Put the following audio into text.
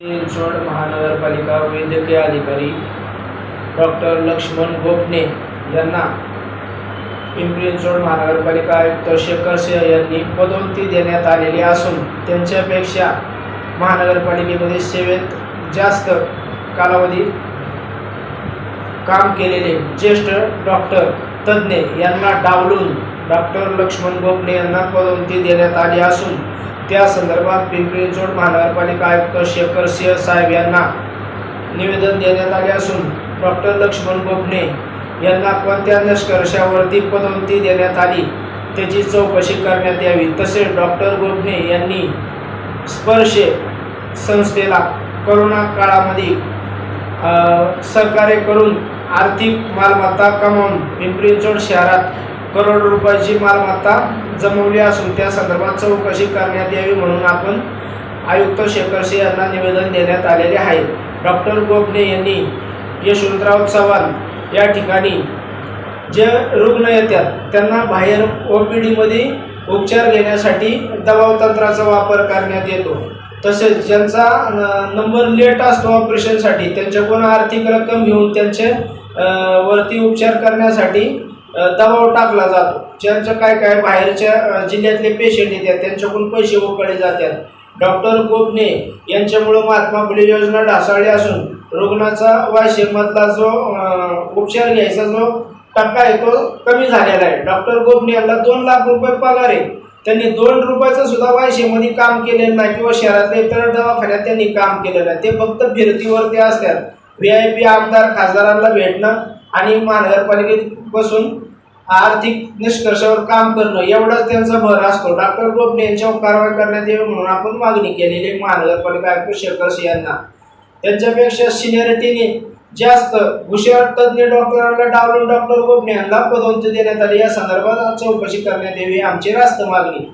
चिंचवड महानगरपालिका वैद्यकीय अधिकारी डॉक्टर लक्ष्मण गोपणे यांना पिंपरी चिंचवड महानगरपालिका आयुक्त शेखर सिंह यांनी पदोन्नती देण्यात आलेली असून त्यांच्यापेक्षा महानगरपालिकेमध्ये सेवेत जास्त कालावधी काम केलेले ज्येष्ठ डॉक्टर तज्ज्ञ यांना डावलून डॉक्टर लक्ष्मण गोपने यांना पदोन्नती देण्यात आली असून त्या संदर्भात पिंपरी चिंचवड महानगरपालिका आयुक्त शेखर सिंह साहेब यांना निवेदन देण्यात आले असून डॉक्टर लक्ष्मण गोपने यांना कोणत्या निष्कर्षावरती पदोन्नती देण्यात आली त्याची चौकशी करण्यात यावी तसेच डॉक्टर गोपने यांनी स्पर्श संस्थेला करोना काळामध्ये सहकार्य करून आर्थिक मालमत्ता कमावून पिंपरी चिंचवड शहरात करोड रुपयाची मालमत्ता जमवली असून त्या संदर्भात चौकशी करण्यात यावी म्हणून आपण आयुक्त शेखर सिंह यांना निवेदन देण्यात आलेले आहे. डॉक्टर गोपने यांनी यशवंतराव चव्हाण या ठिकाणी जे रुग्ण येतात त्यांना बाहेर ओ पी डीमध्ये उपचार घेण्यासाठी दबाव तंत्राचा वापर करण्यात येतो. तसेच ज्यांचा न- नंबर लेट असतो ऑपरेशनसाठी त्यांच्याकडून आर्थिक रक्कम घेऊन त्यांचे वरती उपचार करण्यासाठी दबाव टाकला जातो. ज्यांचं काय काय बाहेरच्या जिल्ह्यातले पेशंट येतात त्यांच्याकडून पैसे उकळले जातात. डॉक्टर गोपने यांच्यामुळं महात्मा फुले योजना ढासळली असून रुग्णाचा वायशेमधला जो उपचार घ्यायचा जो टक्का आहे तो कमी झालेला आहे. डॉक्टर गोपणे यांना दोन लाख रुपये पगार आहे. त्यांनी दोन रुपयाचं सुद्धा वायशेमध्ये काम केलेलं नाही किंवा शहरातल्या इतर दवाखान्यात त्यांनी काम केलेलं नाही. ते फक्त फिरतीवरती असतात. व्ही आय पी आमदार खासदारांना भेटणं आणि महानगरपालिकेत बसून आर्थिक निष्कर्षावर काम करणं एवढाच त्यांचा भर असतो. डॉक्टर गोपने यांच्यावर कारवाई करण्यात यावी म्हणून आपण मागणी केलेली आहे. महानगरपालिका आयुक्त शेखर सिंह यांना. त्यांच्यापेक्षा सिनियरिटीने जास्त हुशार तज्ज्ञ डॉक्टरांना डावलून डॉक्टर गोपने यांना पदोन्नती देण्यात आली. या संदर्भात चौकशी करण्यात यावी. आमची रास्त मागणी.